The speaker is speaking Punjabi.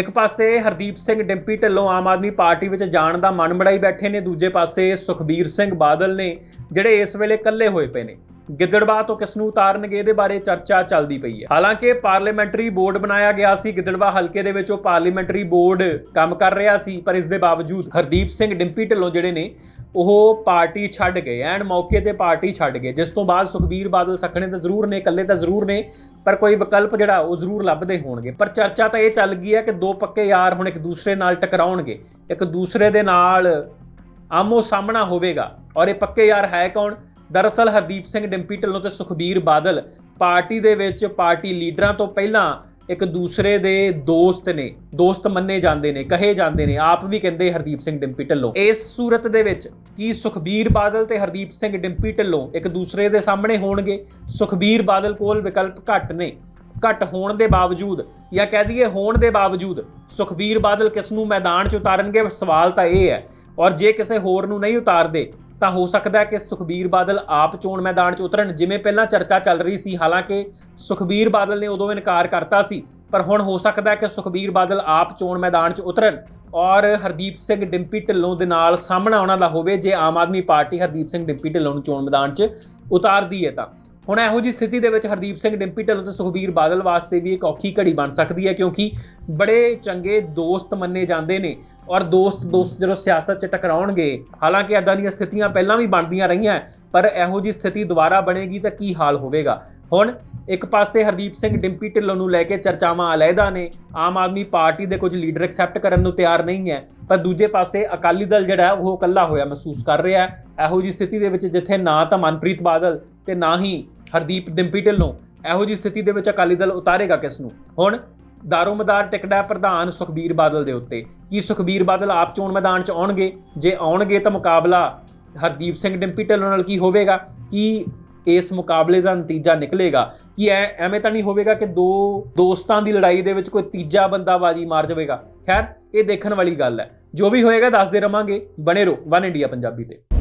ਇੱਕ ਪਾਸੇ ਹਰਦੀਪ ਸਿੰਘ ਡਿੰਪੀ ਢਿੱਲੋਂ ਆਮ ਆਦਮੀ ਪਾਰਟੀ ਵਿੱਚ ਜਾਣ ਦਾ ਮਨ ਬਣਾਈ ਬੈਠੇ ਨੇ, ਦੂਜੇ ਪਾਸੇ ਸੁਖਬੀਰ ਸਿੰਘ ਬਾਦਲ ਨੇ, ਜਿਹੜੇ ਇਸ ਵੇਲੇ ਇਕੱਲੇ ਹੋਏ ਪਏ ਨੇ। ਗਿੱਦੜਵਾ ਤੋਂ ਕਿਸ ਨੂੰ ਉਤਾਰਨਗੇ ਇਹਦੇ ਬਾਰੇ ਚਰਚਾ ਚੱਲਦੀ ਪਈ ਹੈ। ਹਾਲਾਂਕਿ ਪਾਰਲੀਮੈਂਟਰੀ ਬੋਰਡ ਬਣਾਇਆ ਗਿਆ ਸੀ ਗਿੱਦੜਵਾ ਹਲਕੇ ਦੇ ਵਿੱਚ ਉਹ ਪਾਰਲੀਮੈਂਟਰੀ ਬੋਰਡ ਕੰਮ ਕਰ ਰਿਹਾ ਸੀ, ਪਰ ਇਸ ਦੇ ਬਾਵਜੂਦ ਹਰਦੀਪ ਸਿੰਘ ਡਿੰਪੀ ਢਿੱਲੋਂ ਜਿਹੜੇ ਨੇ ਉਹ ਪਾਰਟੀ ਛੱਡ ਗਏ, ਐਨ ਮੌਕੇ ਤੇ ਪਾਰਟੀ ਛੱਡ ਗਏ। ਜਿਸ ਤੋਂ ਬਾਅਦ ਸੁਖਬੀਰ ਬਾਦਲ ਸਖਣੇ ਤਾਂ ਜ਼ਰੂਰ ਨੇ, ਇਕੱਲੇ ਤਾਂ ਜ਼ਰੂਰ ਨੇ, ਪਰ ਕੋਈ ਵਿਕਲਪ ਜਿਹੜਾ, ਉਹ ਜ਼ਰੂਰ ਲੱਭਦੇ ਹੋਣਗੇ। ਪਰ ਚਰਚਾ ਤਾਂ ਇਹ ਚੱਲ ਗਈ ਹੈ ਕਿ ਦੋ ਪੱਕੇ ਯਾਰ ਹੁਣ ਇੱਕ ਦੂਸਰੇ ਨਾਲ ਟਕਰਾਉਣਗੇ। ਇੱਕ ਦੂਸਰੇ ਦੇ ਨਾਲ ਆਮੋ ਸਾਹਮਣਾ ਹੋਵੇਗਾ। ਔਰ ਇਹ ਪੱਕੇ ਯਾਰ ਹੈ ਕੌਣ? ਦਰਅਸਲ ਹਰਦੀਪ ਸਿੰਘ ਡਿੰਪੀ ਢਿੱਲੋਂ ਤੇ ਸੁਖਬੀਰ ਬਾਦਲ। ਪਾਰਟੀ ਦੇ ਵਿੱਚ ਪਾਰਟੀ ਲੀਡਰਾਂ ਤੋਂ ਪਹਿਲਾਂ ਇੱਕ ਦੂਸਰੇ ਦੇ ਦੋਸਤ ਨੇ, ਦੋਸਤ ਮੰਨੇ ਜਾਂਦੇ ਨੇ, ਕਹੇ ਜਾਂਦੇ ਨੇ, ਆਪ ਵੀ ਕਹਿੰਦੇ ਹਰਦੀਪ ਸਿੰਘ ਡਿੰਪੀ ਢਿੱਲੋਂ। ਇਸ ਸੂਰਤ ਦੇ ਵਿੱਚ ਕੀ ਸੁਖਬੀਰ ਬਾਦਲ ਤੇ ਹਰਦੀਪ ਸਿੰਘ ਡਿੰਪੀ ਢਿੱਲੋਂ ਇੱਕ ਦੂਸਰੇ ਦੇ ਸਾਹਮਣੇ ਹੋਣਗੇ? ਸੁਖਬੀਰ ਬਾਦਲ ਕੋਲ ਵਿਕਲਪ ਘੱਟ ਨੇ, ਘੱਟ ਹੋਣ ਦੇ ਬਾਵਜੂਦ ਜਾਂ ਕਹਿ ਦਈਏ ਹੋਣ ਦੇ ਬਾਵਜੂਦ ਸੁਖਬੀਰ ਬਾਦਲ ਕਿਸ ਨੂੰ ਮੈਦਾਨ 'ਚ ਉਤਾਰਨਗੇ? ਸਵਾਲ ਤਾਂ ਇਹ ਹੈ। ਔਰ ਜੇ ਕਿਸੇ ਹੋਰ ਨੂੰ ਨਹੀਂ ਉਤਾਰਦੇ ਤਾਂ ਹੋ ਸਕਦਾ ਹੈ ਕਿ ਸੁਖਬੀਰ ਬਾਦਲ ਆਪ ਚੋਣ ਮੈਦਾਨ 'ਚ ਉਤਰਨ, ਜਿਵੇਂ ਪਹਿਲਾਂ ਚਰਚਾ ਚੱਲ ਰਹੀ ਸੀ, ਹਾਲਾਂਕਿ ਸੁਖਬੀਰ ਬਾਦਲ ਨੇ ਉਦੋਂ ਇਨਕਾਰ ਕਰਤਾ ਸੀ, ਪਰ ਹੁਣ ਹੋ ਸਕਦਾ ਹੈ ਕਿ ਸੁਖਬੀਰ ਬਾਦਲ ਆਪ ਚੋਣ ਮੈਦਾਨ 'ਚ ਉਤਰਨ ਔਰ ਹਰਦੀਪ ਸਿੰਘ ਡਿੰਪੀ ਢਿੱਲੋਂ ਦੇ ਨਾਲ ਸਾਹਮਣਾ ਉਹਨਾਂ ਦਾ ਹੋਵੇ, ਜੇ ਆਮ ਆਦਮੀ ਪਾਰਟੀ ਹਰਦੀਪ ਸਿੰਘ ਡਿੰਪੀ ਢਿੱਲੋਂ ਨੂੰ ਚੋਣ ਮੈਦਾਨ 'ਚ ਉਤਾਰਦੀ ਹੈ ਤਾਂ। ਹੁਣ ਇਹੋ ਜੀ ਸਥਿਤੀ ਦੇ ਵਿੱਚ ਹਰਦੀਪ ਸਿੰਘ ਡਿੰਪੀ ਢਿੱਲੋਂ ਤੇ ਸੁਖਬੀਰ ਬਾਦਲ ਵਾਸਤੇ ਵੀ ਇੱਕ ਔਖੀ ਘੜੀ ਬਣ ਸਕਦੀ ਹੈ, ਕਿਉਂਕਿ ਬੜੇ ਚੰਗੇ ਦੋਸਤ ਮੰਨੇ ਜਾਂਦੇ ਨੇ ਔਰ ਦੋਸਤ ਦੋਸਤ ਜਦੋਂ ਸਿਆਸਤ 'ਚ ਟਕਰਾਉਣਗੇ, ਹਾਲਾਂਕਿ ਇਦਾਂ ਦੀਆਂ ਸਥਿਤੀਆਂ ਪਹਿਲਾਂ ਵੀ ਬਣਦੀਆਂ ਰਹੀਆਂ, ਪਰ ਇਹੋ ਜੀ ਸਥਿਤੀ ਦੁਬਾਰਾ ਬਣੇਗੀ ਤਾਂ ਕੀ ਹਾਲ ਹੋਵੇਗਾ? ਹੁਣ ਇੱਕ ਪਾਸੇ ਹਰਦੀਪ ਸਿੰਘ ਡਿੰਪੀ ਢਿੱਲੋਂ ਨੂੰ ਲੈ ਕੇ ਚਰਚਾਵਾਂ ਅਲੈਦਾ ਨੇ, ਆਮ ਆਦਮੀ ਪਾਰਟੀ ਦੇ ਕੁਝ ਲੀਡਰ ਐਕਸੈਪਟ ਕਰਨ ਨੂੰ ਤਿਆਰ ਨਹੀਂ ਹੈ, ਪਰ ਦੂਜੇ ਪਾਸੇ ਅਕਾਲੀ ਦਲ ਜਿਹੜਾ ਉਹ ਇਕੱਲਾ ਹੋਇਆ ਮਹਿਸੂਸ ਕਰ ਰਿਹਾ ਹੈ। ਇਹੋ ਜੀ ਸਥਿਤੀ ਦੇ ਵਿੱਚ ਜਿੱਥੇ ਨਾ ਤਾਂ ਮਨਪ੍ਰੀਤ ਬਾਦਲ ਤੇ ਨਾ ਹੀ ਹਰਦੀਪ ਡਿੰਪੀ ਢਿੱਲੋਂ ਇਹੋ ਜੀ ਸਥਿਤੀ ਦੇ ਵਿੱਚ ਅਕਾਲੀ ਦਲ ਉਤਾਰੇਗਾ ਕਿਸ ਨੂੰ ਹੁਣ ਦਾਰੋਮਦਾਰ ਟਿਕਦਾ ਹੈ ਪ੍ਰਧਾਨ ਸੁਖਬੀਰ ਬਾਦਲ ਦੇ ਉੱਤੇ। ਕੀ ਸੁਖਬੀਰ ਬਾਦਲ ਆਪ ਚੋਣ ਮੈਦਾਨ 'ਚ ਆਉਣਗੇ? ਜੇ ਆਉਣਗੇ ਤਾਂ ਮੁਕਾਬਲਾ ਹਰਦੀਪ ਸਿੰਘ ਡਿੰਪੀ ਢਿੱਲੋਂ ਨਾਲ ਕੀ ਹੋਵੇਗਾ? ਕੀ ਇਸ ਮੁਕਾਬਲੇ ਦਾ ਨਤੀਜਾ ਨਿਕਲੇਗਾ? ਕਿ ਐ, ਐਵੇਂ ਤਾਂ ਨਹੀਂ ਹੋਵੇਗਾ ਕਿ ਦੋ ਦੋਸਤਾਂ ਦੀ ਲੜਾਈ ਦੇ ਵਿੱਚ ਕੋਈ ਤੀਜਾ ਬੰਦਾ ਬਾਜੀ ਮਾਰ ਜਾਵੇਗਾ? ਖੈਰ, ਇਹ ਦੇਖਣ ਵਾਲੀ ਗੱਲ ਹੈ। ਜੋ ਵੀ ਹੋਏਗਾ, ਦੱਸਦੇ ਰਵਾਂਗੇ। ਬਣੇ ਰਹੋ, ਵਨ ਇੰਡੀਆ ਪੰਜਾਬੀ ਤੇ।